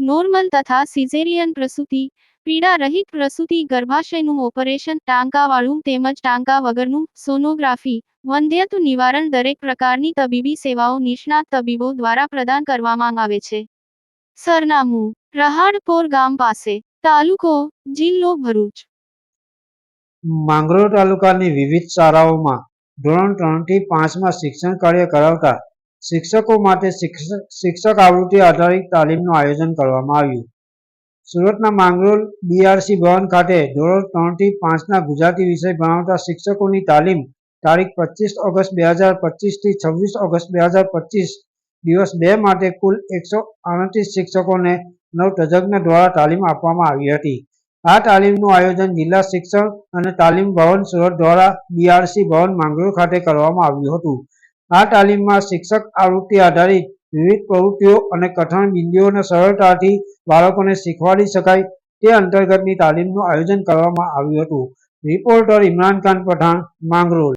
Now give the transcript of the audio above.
Normal તથા caesarean પ્રસૂતિ પીડા રહિત પ્રસૂતિ, ગર્ભાશયનું ઓપરેશન, ટાંકાવાળું તેમજ ટાંકા વગરનું સોનોગ્રાફી વંધ્યત્વ નિવારણ દરેક પ્રકારની તબીબી સેવાઓ નિષ્ણાત તબીબો દ્વારા પ્રદાન કરવામાં આવે છે. સરનામું, રહાડપોર ગામ પાસે, તાલુકો, જિલ્લો ભરૂચ. માંગરોળ તાલુકાની વિવિધ શાળાઓમાં ધોરણ ત્રણથી પાંચમાં શિક્ષણ કાર્ય કરાવતા શિક્ષકો માટે શિક્ષક આવૃત્તિ આધારિત તાલીમનું આયોજન કરવામાં આવ્યું. સુરતના માંગરોલ બીઆરસી ભવન ખાતે ધોરણ ત્રણથી પાંચના ગુજરાતી વિષય ભણાવતા શિક્ષકોની તાલીમ તારીખ પચીસ ઓગસ્ટ બે હજાર પચીસથી છવ્વીસ ઓગસ્ટ બે હજાર પચીસ દિવસ બે માટે કુલ એકસો આડત્રીસ શિક્ષકોને નવ તજજ્ઞ દ્વારા તાલીમ આપવામાં આવી હતી. આ તાલીમનું આયોજન જિલ્લા શિક્ષણ અને તાલીમ ભવન સુરત દ્વારા બીઆરસી ભવન માંગરોળ ખાતે કરવામાં આવ્યું હતું. આ તાલીમમાં શિક્ષક આવૃત્તિ આધારિત વિવિધ પ્રવૃત્તિઓ અને કઠણ બિંદુઓને સરળતાથી બાળકોને શીખવાડી શકાય તે અંતર્ગતની તાલીમનું આયોજન કરવામાં આવ્યું હતું. રિપોર્ટર ઇમરાન ખાન પઠાણ, માંગરોળ.